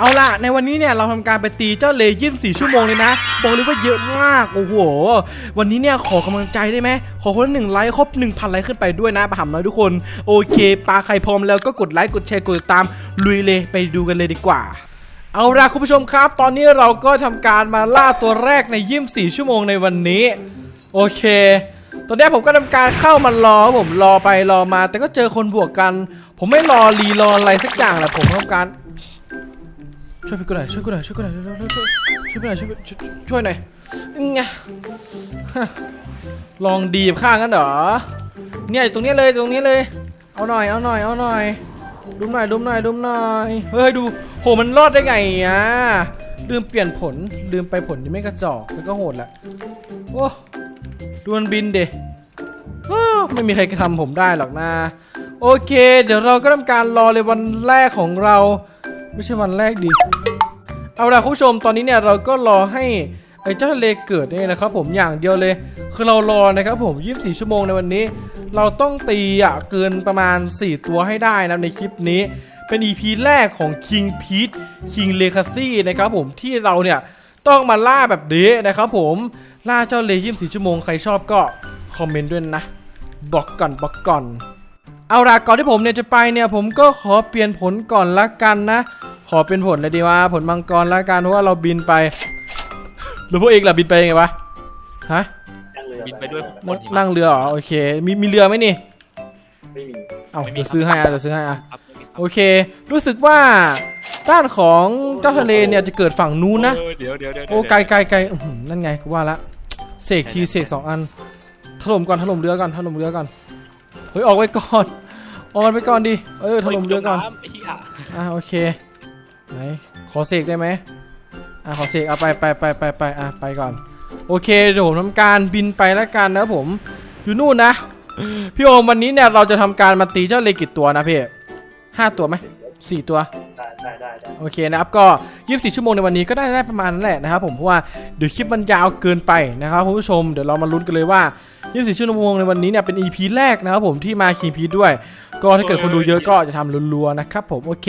เอาล่ะ ในวันนี้เนี่ยเราทำการไปตีเจ้าเลยี่สี่ชั่วโมงเลยนะบอกเลยว่าเยอะมาก โอ้โห วันนี้เนี่ยขอกำลังใจได้ไหม ขอคนหนึ่งไลค์ครบหนึ่งพันไลค์ขึ้นไปด้วยนะประหำน้อยทุกคน โอเค ปลาใครพร้อมแล้วก็กดไลค์ กดแชร์ กดติดตาม ลุยเลยไปดูกันเลยดีกว่าเอาล่ะคุณผู้ชมครับ ตอนนี้เราก็ทำการมาล่าตัวแรกในยี่สี่ชั่วโมงในวันนี้ โอเคตอนนี้ผมก็ทำการเข้ามารอผมรอไปรอมา แต่ก็เจอคนบวกกัน ผมไม่รอรีรออะไรสักอย่างแหละผมทำการ ช่วยพี่กูหน่อยช่วยกูหน่อยช่วยกูหน่อยเร็วๆช่วยช่วยพี่หน่อยช่วยช่วยช่วยหน่อยไงะลองดีบข้างกันเหรอเนี่ยอยู่ตรงนี้เลยตรงนี้เลย เอาหน่อยเอาหน่อยเอาหน่อยดุมหน่อยดุมหน่อยดุมหน่อยเฮ้ยดูโหมันรอดได้ไงอะลืมเปลี่ยนผลลืมไปผลนี่ไม่กระจอกแล้วก็โหดละโอ้ดูมันบินเดอ้าวไม่มีใครทำผมได้หรอกนะโอเค เดี๋ยวเราก็ทำการรอเลยวันแรกของเรา ไม่ใช่วันแรกดิ เอาล่ะคุณผู้ชมตอนนี้เนี่ยเราก็รอให้ไอ้เจ้าทะเลเกิดเนี่ยนะครับผมอย่างเดียวเลย คือเรารอนะครับผม 24 ชั่วโมงในวันนี้ เราต้องตีอะเกินประมาณ 4 ตัวให้ได้นะในคลิปนี้ เป็น EP แรกของ King Pete King Legacy นะครับผมที่เราเนี่ยต้องมาล่าแบบนี้นะครับผมล่าเจ้าเล24ชั่วโมงใครชอบก็คอมเมนต์ด้วยนะบอกก่อนบอกก่อน เอาล่ะก่อนที่ผมเนี่ยจะไปเนี่ยผมก็ขอเปลี่ยนผลก่อนละกันนะ ขอเป็นผลเลยดีว่าผลมังกรละกันเพราะว่าเราบินไป หรือพวกเองล่ะบินไปยังไงวะฮะบินไปด้วยผนั่ลงหิมะนั่งเรือเหรอโอเค มีมีเรือไหมนี่ไม่มีเอาไม่มีเดี๋ยวซื้อให้อะเดี๋ยวซื้อให้อะ ครับโอเค รู้สึกว่าด้านของเจ้าทะเลเนี่ยจะเกิดฝั่งนู้นนะเออเดี๋ยวเดี๋ยวเดี๋ยวโอ้ไกลไกลไกลอื้อหือนั่นไงกูว่าละเสกทีเสกสองอันถล่มก่อนถล่มเรือก่อนถล่มเรือก่อนเฮ้ยออกไปก่อนออกไปก่อนดิเออถล่มเรือก่อนโยจมำไอ้เหี้ยอะโอเค ไหนขอเสกได้ไหมอะขอเสกเอาไปไปไปไปไปอะไปก่อน โอเคเดี๋ยวผมทำการบินไปแล้วกันนะผมอยู่นู่นนะ พี่โอมวันนี้เนี่ยเราจะทำการมาตีเจ้าเลกิตตัวนะพี่ห้าตัวไหมสี่ตัว ได้ได้ได้ได้โอเคนะครับก็ 24 ชั่วโมงในวันนี้ก็ได้ได้ประมาณนั้นแหละนะครับผมเพราะว่าเดี๋ยวคลิปมันยาวเกินไปนะครับคุณผู้ชมเดี๋ยวเรามาลุ้นกันเลยว่า 24 ชั่วโมงในวันนี้เนี่ยเป็น EP แรกนะครับผมที่มาคีพีด้วย ก็ถ้าเกิดคนดูเยอะก็จะทำรัวๆนะครับผมโอเค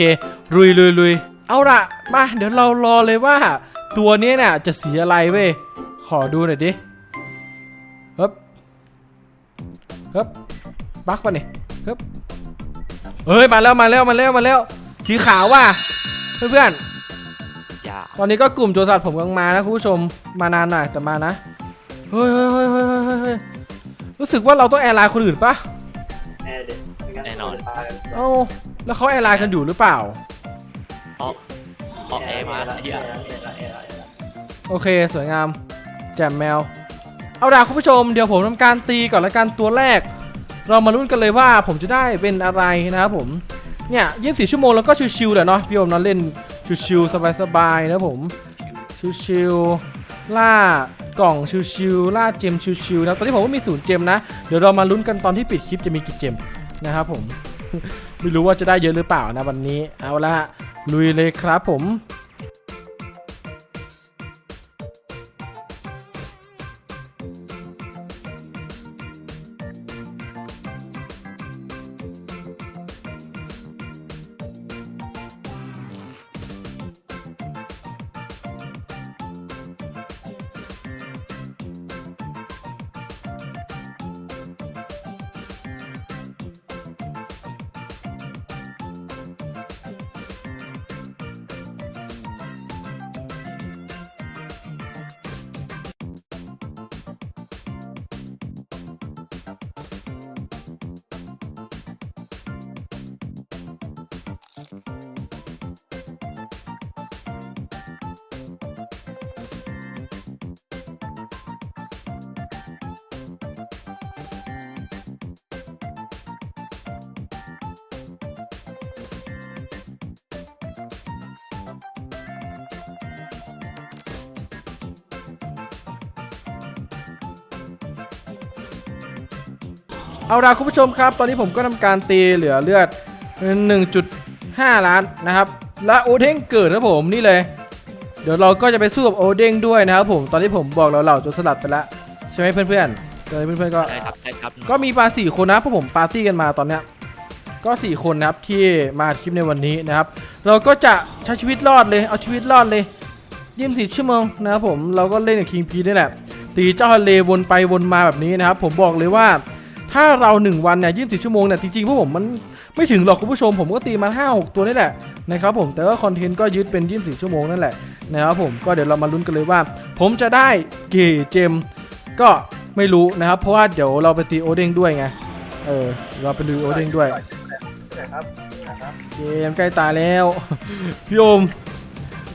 ลุยลุยลุย เอาละมาเดี๋ยวเรารอเลยว่า ตัวนี้เนี่ยจะสีอะไรเว้ย ขอดูหน่อยดิเฮ้บเฮ้บบักปะเนี่ยเฮ้บเฮ้ยมาแล้วมาแล้วมาแล้วมาแล้ว สีขาวว่ะเพื่อนๆอย่าตอนนี้ก็กลุ่มโจรสลัดผมกำลังมานะคุณผู้ชมมานานหน่อยแต่มานะเฮ้ยเฮ้ยเฮ้ยเฮ้ยเฮ้ยเฮ้ยรู้สึกว่าเราต้องแอร์ไลน์คนอื่นปะแน่เด็ดไม่งั้นแน่นอน ตายเอ้าแล้วเขาแอร์ไลน์กันอยู่หรือเปล่าเพราะ เพราะแอร์มาเหี้ยโอเค สวยงาม แจ่มแมว เอาล่ะคุณผู้ชม เดี๋ยวผมทำการตีก่อนละกันตัวแรก เรามาลุ้นกันเลยว่าผมจะได้เป็นอะไรนะครับผม เนี่ย24ชั่วโมงแล้วก็ชิวๆแหละเนาะพี่โอมนอนเล่นชิวๆสบายๆนะผมชิวๆล่ากล่องชิวๆล่าเจมชิวๆนะตอนนี้ผมก็มีศูนย์เจมนะ เดี๋ยวเรามาลุ้นกันตอนที่ปิดคลิปจะมีกี่เจมนะครับผม ไม่รู้ว่าจะได้เยอะหรือเปล่านะวันนี้ เอาละ ลุยเลยครับผม เอาล่ะคุณผู้ชมครับ ตอนนี้ผมก็ทำการตีเหลือเลือด 1.5 ล้านนะครับ และโอเด้งเกิดนะผมนี่เลย เดี๋ยวเราก็จะไปสู้กับโอเด้งด้วยนะครับผม ตอนที่ผมบอกเราเหล่าจนสลัดไปแล้วใช่ไหมเพื่อนๆตอนนี้เพื่อนๆก็ ใช่ครับใช่ครับก็มีปาสี่คนนะเพราะผมปาร์ตี้กันมาตอนเนี้ย ก็4คนนะครับที่มาอัดคลิปในวันนี้นะครับ เราก็จะใช้ชีวิตรอดเลย เอาชีวิตรอดเลยยี่สิบชั่วโมงนะครับผม เราก็เล่นกับคิงพีนี่แหละ ตีเจ้าทะเลวนไปวนมาแบบนี้นะครับ ผมบอกเลยว่า ถ้าเรา 1 วันเนี่ยยี่สิบชั่วโมงเนี่ยจริงๆพวกผมมันไม่ถึงหรอกคุณผู้ชม ผมก็ตีมา 5 6 ตัวนี่แหละนะครับผมแต่ว่าคอนเทนต์ก็ยึดเป็น 24 ชั่วโมงนั่นแหละนะครับผมก็เดี๋ยวเรามาลุ้นกันเลยว่า ผมจะได้กี่เจมก็ไม่รู้นะครับ เพราะว่าเดี๋ยวเราไปตีโอเด้งด้วยไงเออเราไปดูโอเด้งด้วยนะครับนะครับเกมใกล้ตายแล้ว พี่โอม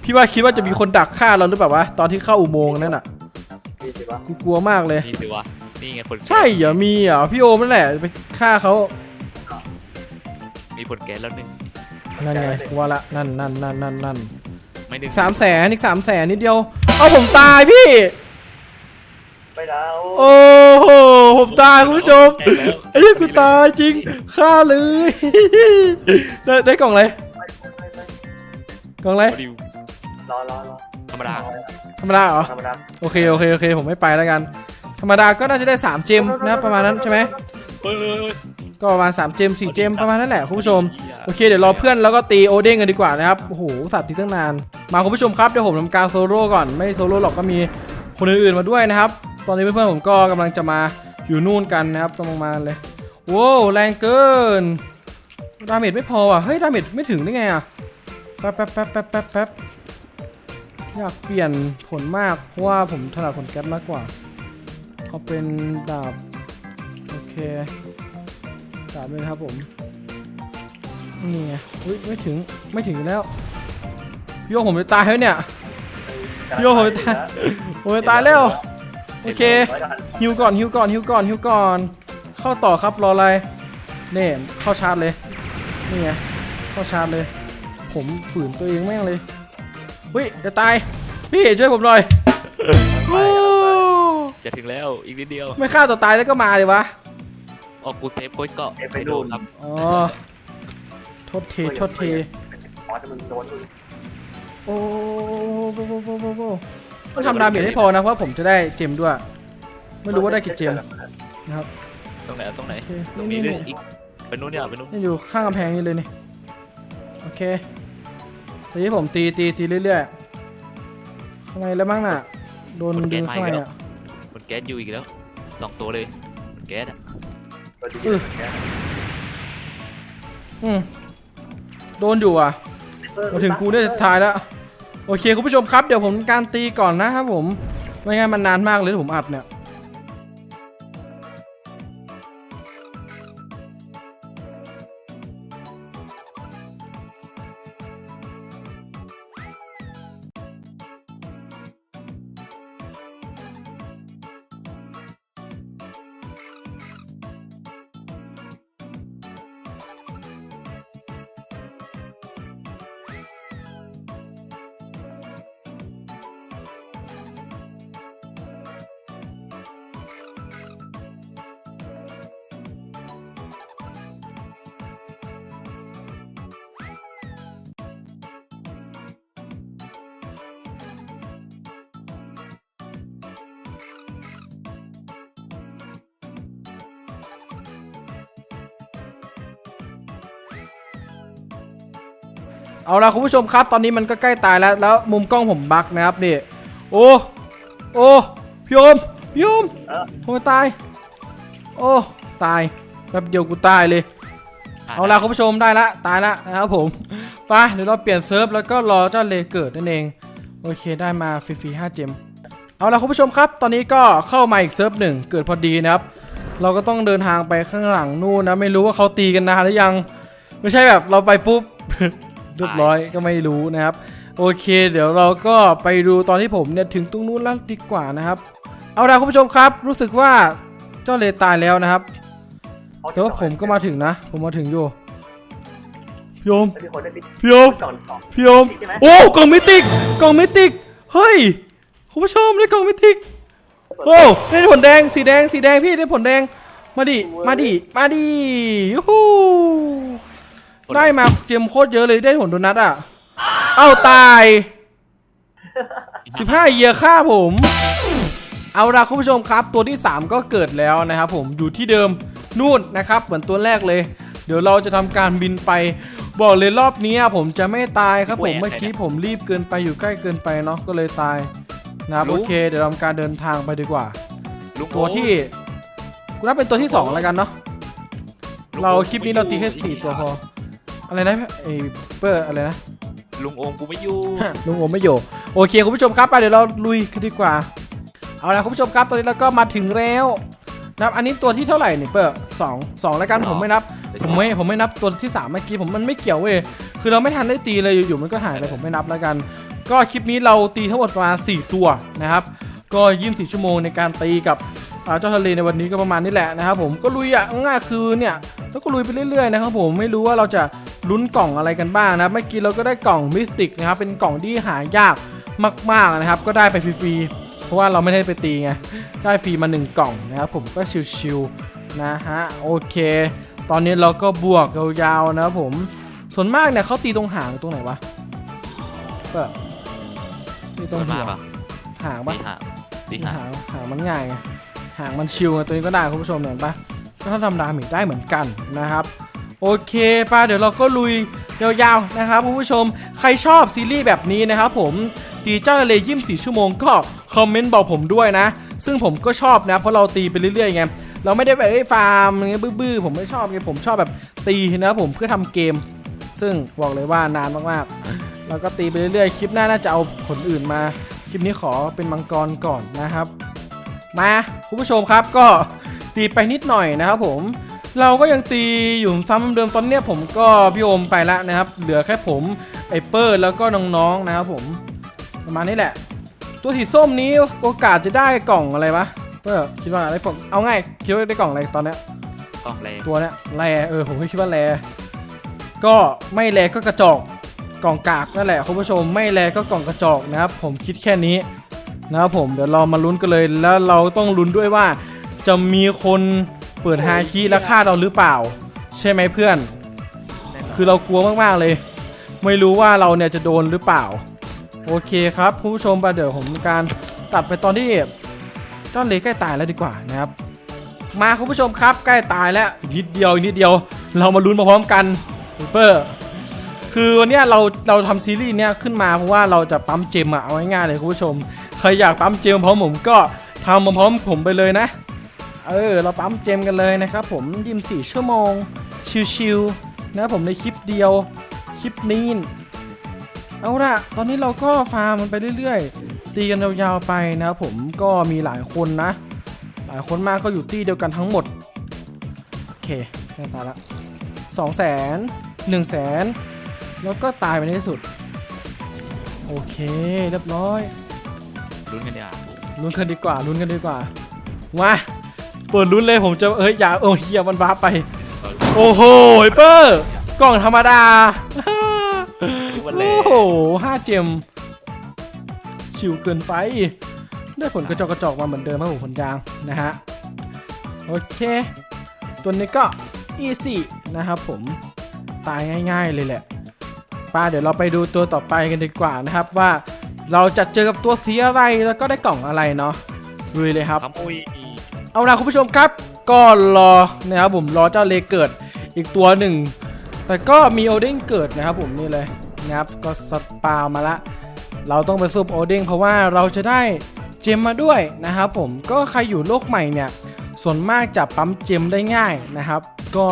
พี่ว่าคิดว่าจะมีคนดักฆ่าเราหรือเปล่าวะตอนที่เข้าอุโมงค์นั่นอะดีสิวะกูกลัวมากเลยนี่สิวะ นี่ไงคนใช่เหรอมีเหรอพี่โอมนั่นแหละไปฆ่าเขามีคนแก๊สแล้วหนึ่งนั่นไงกลัวละนั่นนั่นนั่นนั่นนั่นไม่ดึงสามแสนอีกสามแสนนิดเดียวเอาผมตายพี่ ไปแล้วโอ้โหผมตายคุณผู้ชมไอ้เหี้ยกูตายจริงฆ่าเลย ได้ได้กล่องอะไรไปไปไปกล่องอะไรดิวรอรอรอธรรมดาธรรมดาเหรอ ธรรมดาโอเคโอเคโอเคผมไม่ไปแล้วกัน ธรรมดาก็น่าจะได้ 3 เจมนะประมาณนั้นใช่ไหมเฮ้ยเฮ้ยเฮ้ยก็ประมาณ3เจม4เจมประมาณนั้นแหละคุณผู้ชมโอเคเดี๋ยวรอเพื่อนแล้วก็ตีโอเด้งกันดีกว่านะครับโอ้โหสัตว์ตีตั้งนาน มาคุณผู้ชมครับเดี๋ยวผมทำการโซโล่ก่อนไม่โซโล่หรอกก็มีคนอื่นๆมาด้วยนะครับ ตอนนี้เพื่อนๆผมก็กำลังจะมาอยู่นู่นกันนะครับกำลังมาเลยโว้วแรงเกินดาเมจไม่พออะเฮ้ยดาเมจไม่ถึงได้ไงอะแป๊บแป๊บแป๊บแป๊บแป๊บแป๊บอยากเปลี่ยนผลมากเพราะว่าผมถนัดผลแก๊สมากกว่า เอาเป็นดาบ โอเค ดาบเลยครับผม นี่ไงอุ้ยไม่ถึงไม่ถึงแล้ว พี่โยผมจะตายแล้วเนี่ยโย่ตายผมจะตายแล้ว โอเค ฮิวก่อนฮิวก่อนฮิวก่อนฮิวก่อน เข้าต่อครับรออะไรเนี่ยเข้าชาร์จเลย นี่ไงเข้าชาร์จเลย ผมฝืนตัวเองแม่งเลยอุ้ยจะตาย พี่ช่วยผมหน่อย จะถึงแล้วอีกนิดเดียวไม่ฆ่าตัวตายแล้วก็มาเลยวะ ออกกูเซฟโค้ชก็เอฟไปไม่ดูโดนครับ อ๋อโทษทีโทษทีอ๋อแต่มึงโดนมึงโอ้โหโอ้โหโอ้โหโอ้โหต้องทำดาเมจให้พอนะ เพราะผมจะได้เจมด้วย ไม่รู้ว่าได้กี่เจมนะครับ ตรงไหนเอาตรงไหน โอเคตรงนี่นี้นี่ด้วยอีกไปนู้นเนี่ยไปนู้นนี่อยู่ข้างกำแพงนี่เลยนี่ โอเคทีนี้ผมตีตีตีเรื่อยๆข้างในแล้วมั้งน่ะ โดนดึงข้างในอะคน แก๊สอยู่อีกแล้วสองตัวเลยคนแก๊สอะตัวที่อืมโดนอยู่อะมาถึงกูได้สุดท้ายแล้ว โอเคคุณผู้ชมครับ เดี๋ยวผมการตีก่อนนะครับผม ไม่งั้นมันนานมากเลยที่ผมอัดเนี่ย เอาละคุณผู้ชมครับ ตอนนี้มันก็ใกล้ตายแล้ว แล้วมุมกล้องผมบักนะครับนี่ โอ้ โอ้พี่โอมพี่โอมเออ ผมตาย โอ้ ตายแป๊บเดียวกูตายเลย เอาละคุณผู้ชมได้ละตายละนะครับผม ไปเดี๋ยวเราเปลี่ยนเซิร์ฟแล้วก็รอเจ้าเลเกิดนั่นเอง โอเคได้มาฟรีๆ5เจม เอาละคุณผู้ชมครับ ตอนนี้ก็เข้ามาอีกเซิร์ฟหนึ่งเกิดพอดีนะครับ เราก็ต้องเดินทางไปข้างหลังนู่นนะ ไม่รู้ว่าเขาตีกันนานหรือยัง ไม่ใช่แบบเราไปปุ๊บ เรียบร้อยก็ไม่รู้นะครับ โอเค เดี๋ยวเราก็ไปดูตอนที่ผมเนี่ยถึงตรงนู้นแล้วดีกว่านะครับ เอาละคุณผู้ชมครับ รู้สึกว่าเจ้าเลตายแล้วนะครับแต่ว่าผมก็มาถึงนะ ผมมาถึงอยู่พี่โอมที่คนได้ปิดพี่โอมก่อนสองพี่โอมใช่ไหมโอ้กล่องมิติกกล่องมิติกเฮ้ยคุณผู้ชมได้กล่องมิติกโอ้ได้ผลแดงสีแดงสีแดงพี่ได้ผลแดงมาดิมาดิมาดิยูฮู ได้มาเกมโคตรเยอะเลยได้ผลโดนัทอะ เอ้าตาย15เยียค่าผม เอาละคุณผู้ชมครับ ตัวที่ 3 ก็เกิดแล้วนะครับผมอยู่ที่เดิมนู่นนะครับ เหมือนตัวแรกเลย เดี๋ยวเราจะทำการบินไป บอกเลยรอบนี้ผมจะไม่ตายครับผมเมื่อกี้ผมรีบเกินไปอยู่ใกล้เกินไปเนาะก็เลยตายนะครับโอเค เดี๋ยวทำการเดินทางไปดีกว่าลุงตัวที่กูนับเป็นตัวที่สองแล้วกันเนาะเราคลิปนี้เราตีแค่สี่ตัวพอ อะไรนะไอ้เปอร์อะไรนะ ลุงโอมกูไม่อยู่ ลุงโอมไม่อยู่โอเคคุณผู้ชมครับไปเดี๋ยวเราลุยกันดีกว่า เอาละคุณผู้ชมครับตอนนี้เราก็มาถึงแล้วนะครับอันนี้ตัวที่เท่าไหร่นี่เปอร์สองสองแล้วกันผมไม่นับ ผมไม่ผมไม่นับตัวที่สามเมื่อกี้ผมมันไม่เกี่ยวเว้ยคือเราไม่ทันได้ตีเลยอยู่ๆมันก็หายไปผมไม่นับแล้วกัน ก็คลิปนี้เราตีทั้งหมดประมาณ4ตัวนะครับ ก็ยี่สิบชั่วโมงในการตีกับอ่าเจ้าทะเลในวันนี้ก็ประมาณนี้แหละนะครับผมก็ลุยอะง่ายๆคือเนี่ยแล้วก็ลุยไปเรื่อยๆนะครับผมไม่รู้ว่าเราจะ ลุ้นกล่องอะไรกันบ้างนะเมื่อกี้เราก็ได้กล่องมิสติกนะครับเป็นกล่องที่หายากมากๆนะครับ ก็ได้ไปฟรีๆเพราะว่าเราไม่ได้ไปตีไงได้ฟรีมาหนึ่งกล่องนะครับผมก็ชิวๆนะฮะโอเค ตอนนี้เราก็บวกยาวๆนะครับผมส่วนมากเนี่ยเขาตีตรงหางตรงไหนวะก็ตีตรงส่วนหัมาวกปะหางปะตีหางตีตีหางหางหางมันง่ายไงหางมันชิวไงตัวนี้ก็ได้คุณผู้ชมเห็นปะก็ถ้าทำดาเมจได้เหมือนกันนะครับ โอเคป้าเดี๋ยวเราก็ลุยยาวๆนะครับคุณผู้ชมใครชอบซีรีส์แบบนี้นะครับผมตีเจ้าทะเลยี่สี่ชั่วโมงก็คอมเมนต์บอกผมด้วยนะ ซึ่งผมก็ชอบนะเพราะเราตีไปเรื่อยๆไงเราไม่ได้แบบเอ้ฟาร์มเงี้ยบื้อๆผมไม่ชอบไงผมชอบแบบตีนะผมเพื่อทำเกม ซึ่งบอกเลยว่านานมากๆเราก็ตีไปเรื่อยๆคลิปหน้าน่าจะเอาผลอื่นมาคลิปนี้ขอเป็นมังกรก่อนนะครับ มาคุณผู้ชมครับก็ตีไปนิดหน่อยนะครับผม เราก็ยังตีอยู่ซ้ำเดิมตอนเนี้ยผมก็พี่โอมไปแล้วนะครับ เหลือแค่ผมไอเปอร์แล้วก็น้องๆนะครับผมประมาณนี้แหละ ตัวสีส้มนี้โอกาสจะได้กล่องอะไรวะเปอร์คิดว่าได้กล่องเอาง่ายคิดว่าได้กล่องอะไรตอนเนี้ยกล่องแรงตัวเนี้ยแรเออผมก็คิดว่าแรก็ไม่แรก็กระจอกกล่องกากนั่นแหละคุณผู้ชมไม่แรก็กล่องกระจอกนะครับผมคิดแค่นี้นะครับผมเดี๋ยวเรามาลุ้นกันเลยแล้วเราต้องลุ้นด้วยว่าจะมีคน เปิดฮาคิและฆ่าเราหรือเปล่า ใช่ไหมเพื่อน คือเรากลัวมากๆเลย ไม่รู้ว่าเราเนี่ยจะโดนหรือเปล่า โอเคครับคุณผู้ชมไปเดี๋ยวผมการตัดไปตอนที่เจ้าเลใกล้ตายแล้วดีกว่านะครับ มาคุณผู้ชมครับใกล้ตายแล้วอีกนิดเดียวอีกนิดเดียว เรามาลุ้นมาพร้อมกันเปอร์คือวันเนี้ยเราเราทำซีรีส์เนี้ยขึ้นมาเพราะว่าเราจะปั๊มเจมอะเอาง่ายๆเลยคุณผู้ชม ใครอยากปั๊มเจมพร้อมผมก็ทำมาพร้อมผมไปเลยนะ เออ เราปั๊มเจมกันเลยนะครับผมยิมสี่ชั่วโมง ชิวๆนะครับผมในคลิปเดียว คลิปนี้ เอาล่ะตอนนี้เราก็ฟาร์มมันไปเรื่อยๆ ตีกันยาวๆไปนะครับผมก็มีหลายคนนะ หลายคนมากก็อยู่ที่เดียวกันทั้งหมด โอเคได้ตายละสองแสนหนึ่งแสนแล้วก็ตายไปในที่สุด โอเคเรียบร้อยลุ้นกันดีกว่าลุ้นกันดีกว่าลุ้นกันดีกว่ามา เปิดลุ้นเลยผมจะเอ้ยอย่าเออเฮียมันบ้าไป โอ้โหเปอร์กล่องธรรมดาโอ้โหห้าเจมชิวเกินไป ได้ผลกระจกกระจกมาเหมือนเดิมครับผมผลยางนะฮะ โอเค ตัวนี้ก็ easy นะครับผมตายง่าย ๆ เลยแหละป้าเดี๋ยวเราไปดูตัวต่อไปกันดีกว่านะครับว่าเราจะเจอกับตัวสีอะไรแล้วก็ได้กล่องอะไรเนาะลุยเลยครับขโมย เอาล่ะคุณผู้ชมครับก็รอนะครับผมรอเจ้าเลเกิดอีกตัวหนึ่ง แต่ก็มีโอเด้งเกิดนะครับผมนี่เลยนะครับก็สปาวมาละ เราต้องไปซูบโอเด้งเพราะว่าเราจะได้เจมมาด้วยนะครับผมก็ใครอยู่โลกใหม่เนี่ยส่วนมากจะปั๊มเจมได้ง่ายนะครับ ก็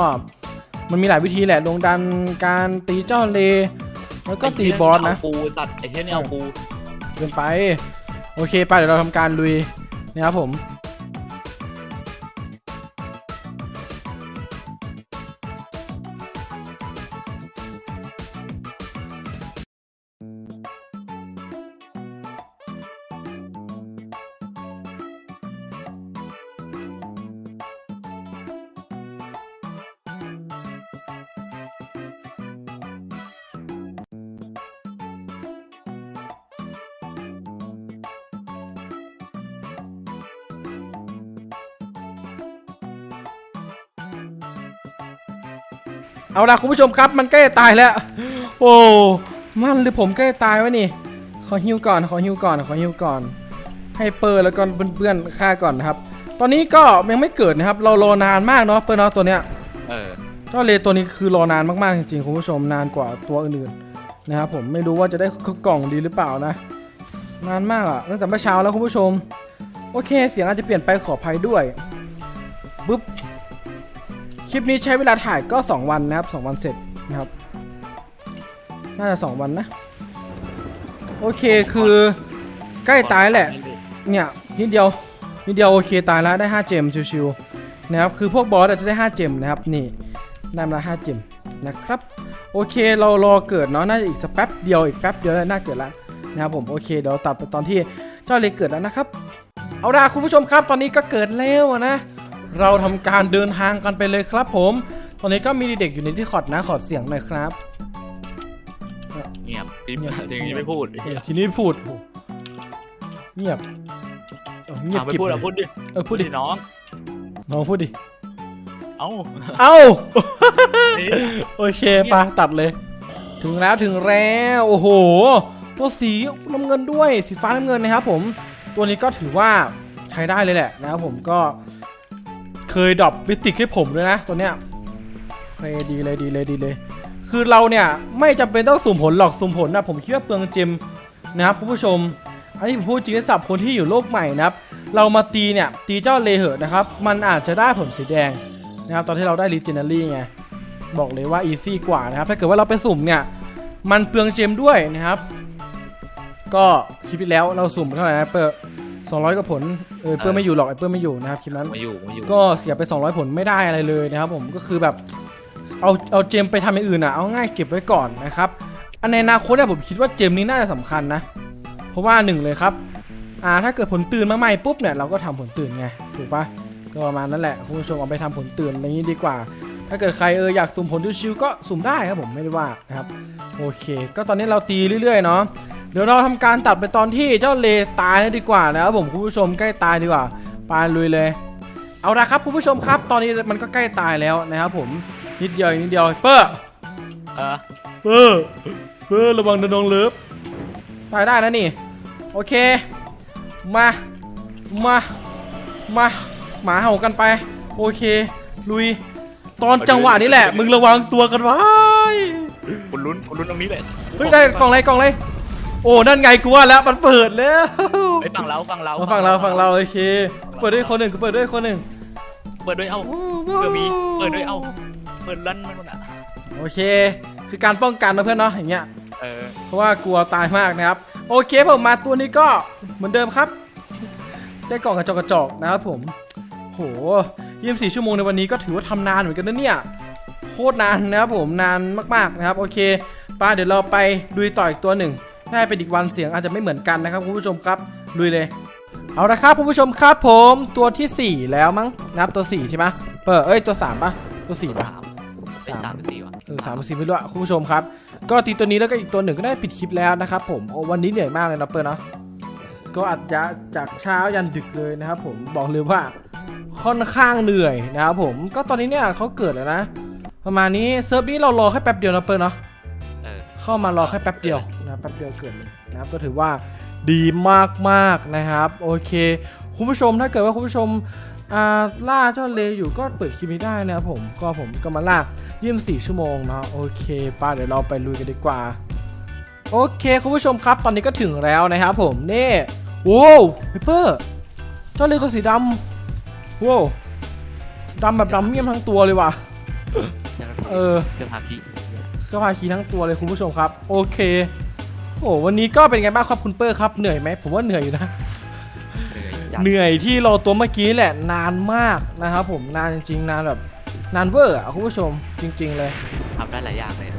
มันมีหลายวิธีแหละลงดันการตีเจ้าเล แล้วก็ตีบอสนะไเหี้ยเอาปูสัตว์ไอ้เหี้ยนี่เอาปูเกินไป โอเคไปเดี๋ยวเราทำการลุยนะครับผม เอาล่ะคุณผู้ชมครับ มันใกล้จะตายแล้ว โอ้ มันหรือผมใกล้จะตายวะนี่ ขอฮิวก่อน ขอฮิวก่อน ขอฮิวก่อน ให้เปิร์แล้วก็เพื่อนๆฆ่าก่อนนะครับ ตอนนี้ก็ยังไม่เกิดนะครับ เรารอนานมากเนาะเปิร์เนาะตัวเนี้ย เออเจ้าเลตัวนี้คือรอนานมากๆจริงๆคุณผู้ชมนานกว่าตัวอื่นๆนะครับผมไม่รู้ว่าจะได้กล่องดีหรือเปล่านะ นานมากอะตั้งแต่เมื่อเช้าแล้วคุณผู้ชม โอเค เสียงอาจจะเปลี่ยนไปขออภัยด้วยปึ๊บค ลิปนี้ใช้เวลาถ่ายก็ 2 วันนะครับ 2 วันเสร็จนะครับ น่าจะ 2 วันนะ โอเคคือใกล้ตายแหละ เนี่ยนิดเดียวนิดเดียวโอเคตายแล้วได้ 5 เจมชิวๆนะครับคือพวกบอสอาจะได้ 5 เจมนะครับนี่ได้มาละ5เจมนะครับ โอเคเรารอเกิดเนาะน่าจะอีกสักแป๊บเดียวอีกแป๊บเดียวแล้วน่าเกิดแล้วนะครับผมโอเคเดี๋ยวตัดไปตอนที่เจ้าเลเกิดแล้วนะครับ เอาล่ะคุณผู้ชมครับตอนนี้ก็เกิดแล้วนะ เราทำการเดินทางกันไปเลยครับผม ตอนนี้ก็มีเด็กอยู่ในที่ขอดนะขอเสียงหน่อยครับ เงียบอย่างนี้ไม่พูดเออทีนี้พูดโอ้โหเงียบเออเงียบอะไม่กริบพูดเลอะยพูดดิเออพูดดิน้อง น้องพูดดิ เอ้า เอ้านี่โอเคปะตัดเลย ถึงแล้วถึงแล้วโอ้โห ตัวสีน้ำเงินด้วย สีฟ้าน้ำเงินนะครับผม ตัวนี้ก็ถือว่าใช้ได้เลยแหละนะครับผมก็ เคยดรอปมิสติกให้ผมด้วยนะตัวเนี้ยเคดีเลยดีเลยดีเลย คือเราเนี่ยไม่จำเป็นต้องสุ่มผลหรอกสุ่มผลนะผมคิดว่าเปลืองเจมนะครับคุณผู้ชม อันนี้ผมพูดจริงสับคนที่อยู่โลกใหม่นะครับ เรามาตีเนี่ยตีเจ้าเลเหอะนะครับ มันอาจจะได้ผลสีแดงนะครับตอนที่เราได้รีเจนเนอรี่ไงบอกเลยว่าอีซี่กว่านะครับถ้าเกิดว่าเราไปสุ่มเนี่ยมันเปลืองเจมด้วยนะครับ ก็คลิปที่แล้วเราสุ่มเท่าไหร่นะเปิด 200กว่าผลเออเปิ้ลไม่อยู่หรอกไอ้เปิ้ลไม่อยู่นะครับคลิปนั้นมาอยู่มาอยู่ก็เสียไป 200 ผลไม่ได้อะไรเลยนะครับผมก็คือแบบเอาเอาเจมไปทำอย่างอื่นอะเอาง่ายเก็บไว้ก่อนนะครับอันในอนาคตเนี่ยผมคิดว่าเจมนี้น่าจะสำคัญนะ เพราะว่าหนึ่งเลยครับอ่าถ้าเกิดผลตื่นมาใหม่ปุ๊บเนี่ยเราก็ทำผลตื่นไงถูกปะก็ประมาณนั้นแหละคุณผู้ชมเอาไปทำผลตื่นอย่างนี้ดีกว่า ถ้าเกิดใครเอออยากสุ่มผลชิวๆก็สุ่มได้ครับผมไม่ได้ว่านะครับโอเค ก็ตอนนี้เราตีเรื่อยๆเนาะ เดี๋ยวเราทำการตัดไปตอนที่เจ้าเลตายเลยดีกว่านะครับผมคุณผู้ชมใกล้ตายดีกว่าไปลุยเลย เอาละครับคุณผู้ชมครับ ตอนนี้มันก็ใกล้ตายแล้วนะครับผมนิดเดียวอีกนิดเดียวเปอร์เออเปอร์เปอร์ระวังนะน้องเลิฟตายได้นะนี่ โอเค มามามาหมาเห่ากันไป โอเค ลุย ตอนจังหวะนี้แหละ มึงระวังตัวกันไว้คุณลุ้นคุณลุ้นตรงนี้เลยเฮ้ยได้กล่องอะไรกล่องอะไร โอ้นั่นไงกูว่าแล้วมันเปิดแล้วไอ้ฝั่งเราฝั่งเรามาฝั่งเราฝั่งเราโอเคเปิดด้วยคนหนึ่งกูเปิดด้วยคนหนึ่งเปิดด้วยเอ้าเปิดมีเปิดด้วยเอ้าเปิดลั่นมันหมดอะโอเค คือการป้องกันนะเพื่อนเนาะอย่างเงี้ยเออเพราะว่ากลัวตายมากนะครับ โอเคผมมาตัวนี้ก็เหมือนเดิมครับ ได้กล่องกระจอกกระจอกนะครับผมโหยี่สิบสี่ชั่วโมงในวันนี้ก็ถือว่าทำนานเหมือนกันนะเนี่ยโคตรนานนะครับผมนานมากๆนะครับ โอเคป้าเดี๋ยวเราไปดูต่ออีกตัวหนึ่ง ถ้าเป็นอีกวันเสียงอาจจะไม่เหมือนกันนะครับคุณผู้ชมครับลุยเลย เอาละครับคุณผู้ชมครับผมตัวที่สี่แล้วมั้งนะครับตัวสี่ใช่ไหมเปิดเอ้ยตัวสามปะตัวสี่ปะสามไอ้สามเป็นสี่วะเออสามสิบไม่รู้อะคุณผู้ชมครับ ก็ตีตัวนี้แล้วก็อีกตัวหนึ่งก็ได้ปิดคลิปแล้วนะครับผมโอ้วันนี้เหนื่อยมากเลยนะเปิร์เนาะก็อาจจะจากเช้ายันดึกเลยนะครับผมบอกเลยว่าค่อนข้างเหนื่อยนะครับผมก็ตอนนี้เนี่ยเขาเกิดแล้วนะ ประมาณนี้เซิร์ฟนี้เรารอแค่แป๊บเดียวนะเปิร์เนาะเออเข้ามารอแค่แป๊บเดียวนะครับแป๊บเดียวเกิดเลยนะครับก็ถือว่าดีมากๆนะครับ โอเค คุณผู้ชมถ้าเกิดว่าคุณผู้ชมอ่าล่าเจ้าเลอยู่ก็เปิดคลิปนี้ได้นะครับผมก็ผมก็มาล่ายี่สิบสี่ชั่วโมงเนาะโอเคป้าเดี๋ยวเราไปลุยกันดีกว่า โอเคคุณผู้ชมครับตอนนี้ก็ถึงแล้วนะครับผมนี่โว้วเปเปอร์เจ้าเลตัวสีดำโว้วดำแบบดำเมี่ยมทั้งตัวเลยว่ะเออเรื่องฮาคิเสื้อผ้าคีทั้งตัวเลยคุณผู้ชมครับ โอเค โอ้วันนี้ก็เป็นไงบ้างครับคุณเปอร์ครับเหนื่อยไหมผมว่าเหนื่อยอยู่นะ เหนื่อยจัดเหนื่อยที่รอตัวเมื่อกี้แหละนานมากนะครับผมนานจริงๆนานแบบนานเวอร์อะคุณผู้ชมจริง ๆ เลย ทำได้หลายอย่างเลย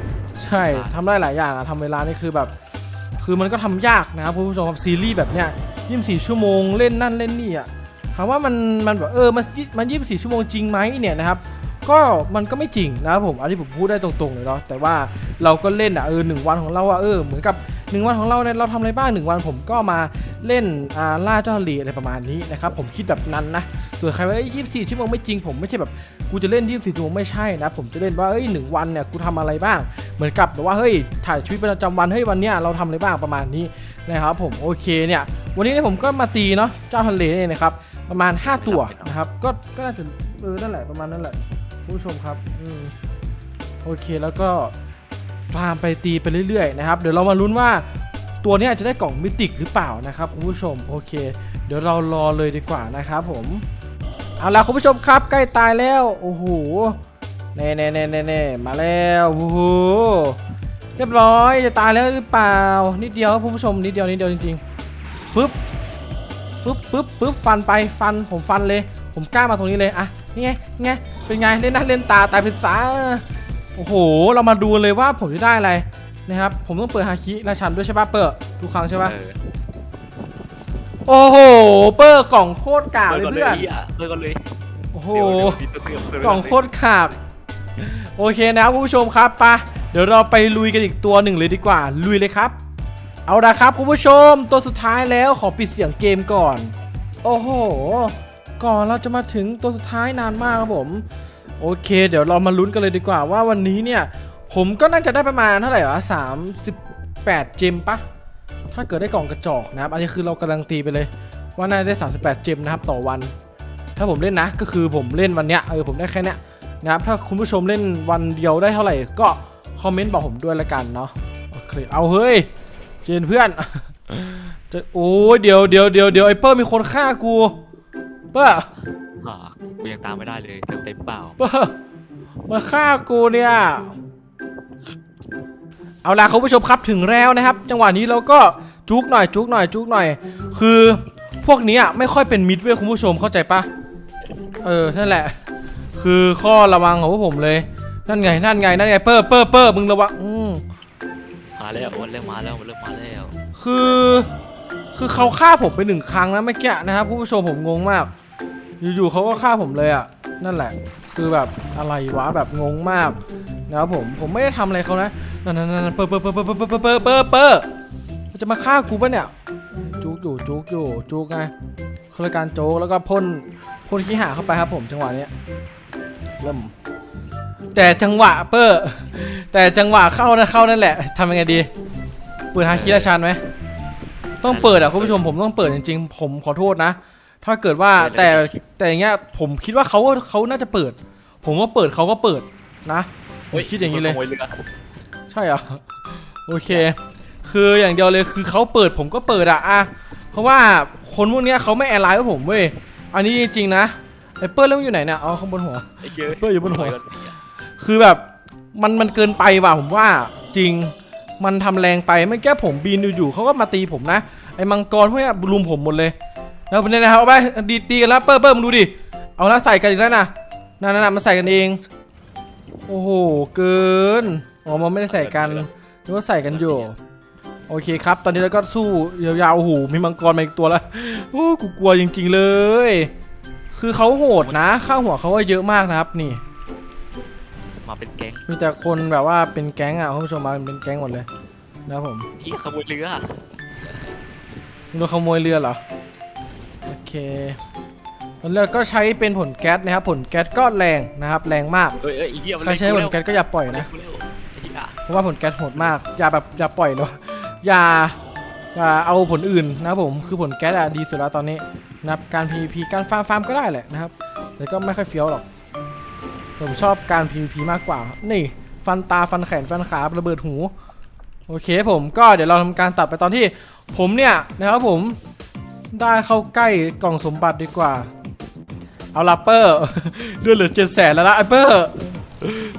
ใช่ทำได้หลายอย่างอะทำเวลานี่คือแบบ คือมันก็ทำยากนะครับคุณผู้ชมครับซีรีส์แบบเนี้ยยี่สิบสี่ชั่วโมงเล่นนั่นเล่นนี่อะถามว่ามันมันแบบเออมันมันยี่สิบสี่ชั่วโมงจริงไหมเนี่ยนะครับก็มันก็ไม่จริงนะครับผมอันนี้ผมพูดได้ตรงๆเลยเนาะแต่ว่าเราก็เล่นอะเออหนึ่งวันของเราอะเออเหมือนกับ หนึ่งวันของเราเนี่ยเราทำอะไรบ้างหนึ่งวันผมก็มาเล่นอ่าล่าเจ้าทะเลอะไรประมาณนี้นะครับผมคิดแบบนั้นนะส่วนใครว่ายี่สิบสี่ชั่วโมงไม่จริงผมไม่ใช่แบบกูจะเล่นยี่สิบสี่ชั่วโมงไม่ใช่นะผมจะเล่นว่าเอ้ยหนึ่งวันเนี่ยกูทำอะไรบ้าง เหมือนกับแบบว่าเฮ้ยถ่ายชีวิตประจำวันเฮ้ยวันเนี้ยเราทำอะไรบ้างประมาณนี้นะครับผมโอเคเนี่ยวันนี้เนี่ยผมก็มาตีเนาะเจ้าทะเลเนี่ยนะครับประมาณ 5 ตัวนะครับก็ก็น่าจะเออนั่นแหละประมาณนั้นแหละผู้ชมครับอืมโอเคแล้วก็ ฟาร์มไปตีไปเรื่อยๆนะครับเดี๋ยวเรามาลุ้นว่าตัวนี้จะได้กล่องมิติกหรือเปล่านะครับคุณผู้ชมโอเค เดี๋ยวเรารอเลยดีกว่านะครับผมเอาล่ะคุณผู้ชมครับใกล้ตายแล้วโอ้โหเน่เน่เน่เน่เน่มาแล้วโอ้โหเรียบร้อยจะตายแล้วหรือเปล่านิดเดียวครับคุณผู้ชมนิดเดียวนิดเดียวจริงๆฟึบฟึบฟึบฟึบฟันไปฟันผมฟันเลย ผมกล้ามาตรงนี้เลยอะนี่ไงนี่ไงเป็นไงเล่นหน้าเล่นตาตายเป็นสา โอ้โห เรามาดูเลยว่าผมจะได้อะไรนะครับ ผมต้องเปิดฮาคิราชันด้วยใช่ปะเปิดทุกครั้งใช่ปะเออโอ้โห เปอร์กล่องโคตรกากเปิดเลยก่อนเลยเพื่อนไอ้เหี้ยเปิดก่อนเลยโอ้โหเดี๋ยวเดี๋ยวเดี๋ยวเดี๋ยวกล่องโคตรขาดโอเคนะครับคุณผู้ชมครับไปะเดี๋ยวเราไปลุยกันอีกตัวหนึ่งเลยดีกว่า ลุยเลยครับ เอาละครับคุณผู้ชม ตัวสุดท้ายแล้วขอปิดเสียงเกมก่อน โอ้โห ก่อนเราจะมาถึงตัวสุดท้ายนานมากครับผม โอเค เดี๋ยวเรามาลุ้นกันเลยดีกว่าว่าวันนี้เนี่ย ผมก็น่าจะได้ประมาณเท่าไหร่วะสามสิบแปดเจมปะถ้าเกิดได้กล่องกระจอกนะครับ อันนี้คือเรากำลังตีไปเลย ว่าน่าจะได้ 38 เจมนะครับต่อวัน ถ้าผมเล่นนะ ก็คือผมเล่นวันเนี้ยเออผมได้แค่เนี้ยนะครับ ถ้าคุณผู้ชมเล่นวันเดียวได้เท่าไหร่ก็คอมเมนต์บอกผมด้วยละกันเนาะโอเคเอาเฮ้ยเจนเพื่อนจะโอ้ยเดี๋ยวเดี๋ยวเดี๋ยวเดี๋ยวไอ้เปิ้ลมีคนฆ่ากูเปิ้ล อ่ากูยังตามไม่ได้เลยเต็มเต็มเปล่าเปิ้ลมาฆ่ากูเนี่ย เอาล่ะคุณผู้ชมครับถึงแล้วนะครับ จังหวะนี้เราก็จุกหน่อยจุกหน่อยจุกหน่อย คือพวกเนี้ยไม่ค่อยเป็นมิตรเว้ยคุณผู้ชมเข้าใจปะเออนั่นแหละ คือข้อระวังของพวกผมเลย นั่นไงนั่นไงนั่นไงเปอร์เปอร์เปอร์มึงระวังอืมมาแล้ววันเริ่มมาแล้วมันเริ่มมาแล้ว คือ คือเขาฆ่าผมไปหนึ่งครั้งนะเมื่อกี้นะครับคุณผู้ชมผมงงมาก อยู่ๆเขาก็ฆ่าผมเลยอะ นั่นแหละ คือแบบอะไรวะแบบงงมากนะครับผมผมไม่ได้ทำอะไรเขานะนั่นนั่นนั่นเปอร์เปอร์เปอร์เปอร์เปอร์เปอร์เปอร์เปอร์เปอร์จะมาฆ่ากูปะเนี่ยจุกอยู่จุกอยู่จุกไงคือการโจ๊กแล้วก็พ่นพ่นขี้หาเข้าไปครับผมจังหวะนี้เริ่มแต่จังหวะเปอร์แต่จังหวะเข้านะเข้านั่นแหละทำยังไงดีเปิดฮาคิราชันไหมต้องเปิดอะคุณผู้ชมผมต้องเปิดจริงๆ ผมขอโทษนะ ถ้าเกิดว่าแต่แต่อย่างเงี้ยผมคิดว่าเขาเขาน่าจะเปิด ผมว่าเปิดเขาก็เปิดนะผมคิดอย่างนี้เลยขโมยเรือใช่เหรอโอเค คืออย่างเดียวเลยคือเขาเปิดผมก็เปิดอะอะเพราะว่าคนพวกเนี้ยเขาไม่แอร์ไลน์กับผมเว้ยอันนี้จริงๆนะไอเปิลเรื่องอยู่ไหนเนี่ยเอาข้างบนหัวไอ้เหี้ยเปิ้ลอยู่บนหัวขโมก่ไอ้เหี้ยคือแบบมันมันเกินไปว่ะผมว่าจริงมันทำแรงไปเมื่อกี้ผมบินอยู่ๆเขาก็มาตีผมนะไอ้มังกรพวกเนี้ยรุมผมหมดเลย แล้วเป็นไงนะครับเอาไปดีตีกันแล้วเปิ้ลเปิ้ลมึงดูดิเอาละใส่กันอีกแล้วนะนั่นนั่นๆมาใส่กันเอง โอ้โหเกินอ๋อมันไม่ได้ใส่กันนึกว่าใส่กันอยู่โอเคครับ ตอนนี้เราก็สู้ยาวๆโอ้โหมีมังกรมาอีกตัวแล้วโอ้กูกลัวจริง ๆเลย คือเขาโหดนะ ข้างหัวเขาก็เยอะมากนะครับนี่ มาเป็นแก๊งมีแต่คนแบบว่าเป็นแก๊งอะคุณผู้ชมมาเป็นแก๊งหมดเลยนะครับผมที่ขโมยเรือโดนขโมยเรือเหรอ โอเคเรือก็ใช้เป็นผลแก๊สนะครับ ผลแก๊สก็แรงนะครับ แรงมากเอ้ยเอ้ยไอ้เหี้ยมันใครใช้ผลแก๊สก็อย่าปล่อยนะเร็วไอ้เหี้ยเพราะว่าผลแก๊สโหดมาก อย่าแบบอย่าปล่อยเลยอย่าอย่าเอาผลอื่นนะครับผมคือผลแก๊สอะดีสุดแล้วตอนนี้นะครับการ PVP การฟาร์มฟาร์มก็ได้แหละนะครับ แต่ก็ไม่ค่อยเฟี้ยวหรอกผมชอบการ PVP มากกว่านี่ ฟันตาฟันแขนฟันขาระเบิดหู โอเคผมก็เดี๋ยวเราทำการตัดไปตอนที่ผมเนี่ยนะครับผม ได้เข้าใกล้กล่องสมบัติดีกว่า เอาลัปเปอร์เดือนเหลือเจ็ดแสนแล้วละไอเปอร์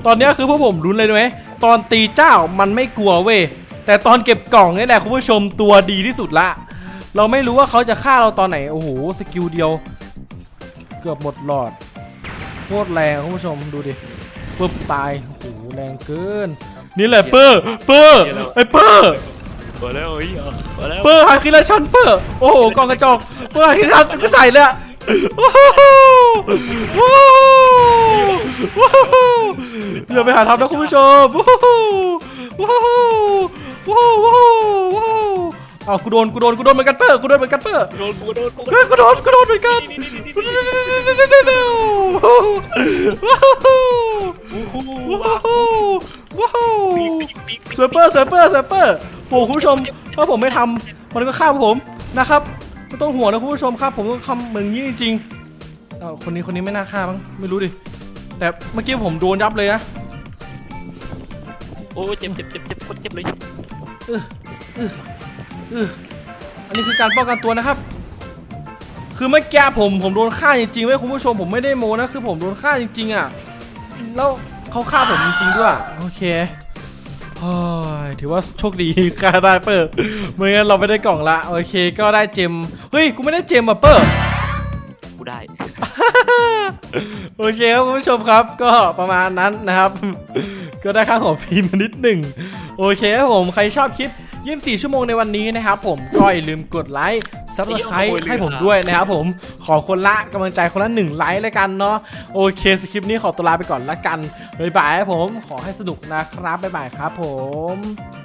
ตอนเนี้ยคือพวกผมรุ้นเลยไหมตอนตีเจ้ามันไม่กลัวเว้ยแต่ตอนเก็บกล่องนี่แหละคุณผู้ชมตัวดีที่สุดละ เราไม่รู้ว่าเขาจะฆ่าเราตอนไหนโอ้โหสกิลเดียว เกือบหมดหลอดโคตรแรงคุณผู้ชมดูดิปึ๊บตายโอ้โหแรงเกิน นี่แหละเปอร์เปอร์ไอเปอร์ มาแล้วไอ้เหี้ยมาแล้วเปอร์ฮาคิราชันเปอร์โอ้โหกองกระจกเปอร์ฮาคิราชันก็ใส่เลยอะโอ้โหโอ้โหอย่าไปหาทำนะคุณผู้ชมโอ้โหโอ้โหโอ้โหโอ้โหโอ้โหเอากูโดนกูโดนกูโดนเหมือนกันเปอร์กูโดนเหมือนกันเปอร์โดนกูโดนกูเฮ้ยกูโดนกูโดนเหมือนกันนี่นี่นี่นี่ ว้าวว้าวว้าวเซอร์เปอร์เซอร์เปอร์เซอร์เปอร์โอ้คุณผู้ชมถ้าผมไม่ทำมันก็ฆ่าผมนะครับไม่ต้องห่วงนะคุณผู้ชมครับ ผมต้องทำเหมือนนี้จริงๆเอ้าคนนี้คนนี้ไม่น่าฆ่ามั้งไม่รู้ดิแต่เมื่อกี้ผมโดนยับเลยนะอ้ยเจ็บเจ็บเจ็บเจ็บโคตรเจ็บเลยอันนี้คือการป้องกันตัวนะครับ คือเมื่อกี้ผมผมโดนฆ่าจริงๆเว้ยคุณผู้ชมผมไม่ได้โมนะคือผมโดนฆ่าจริงๆอะแล้ว เขาฆ่าผมจริงๆด้วยโอเคเฮ้ยถือว่าโชคดีฆ่าได้เปิดไม่งั้นเราไม่ได้กล่องละ โอเค ก็ได้เจมเฮ้ย กูไม่ได้เจมอะเปิดกูได้ โอเคครับคุณผู้ชมครับ ก็ประมาณนั้นนะครับ ก็ได้ค่าของฟรีมานิดหนึ่ง โอเคครับผม ใครชอบคลิป 24 ชั่วโมงในวันนี้นะครับผมก็อย่าลืมกดไลค์ซับสไครต์ให้ผมด้วยนะครับผมขอคนละกำลังใจคนละหนึ่งไลค์แล้วกันเนาะโอเคสคริปต์นี้ขอตัวลาไปก่อนละกันบ๊ายบายครับผมขอให้สนุกนะครับบ๊ายบายครับผม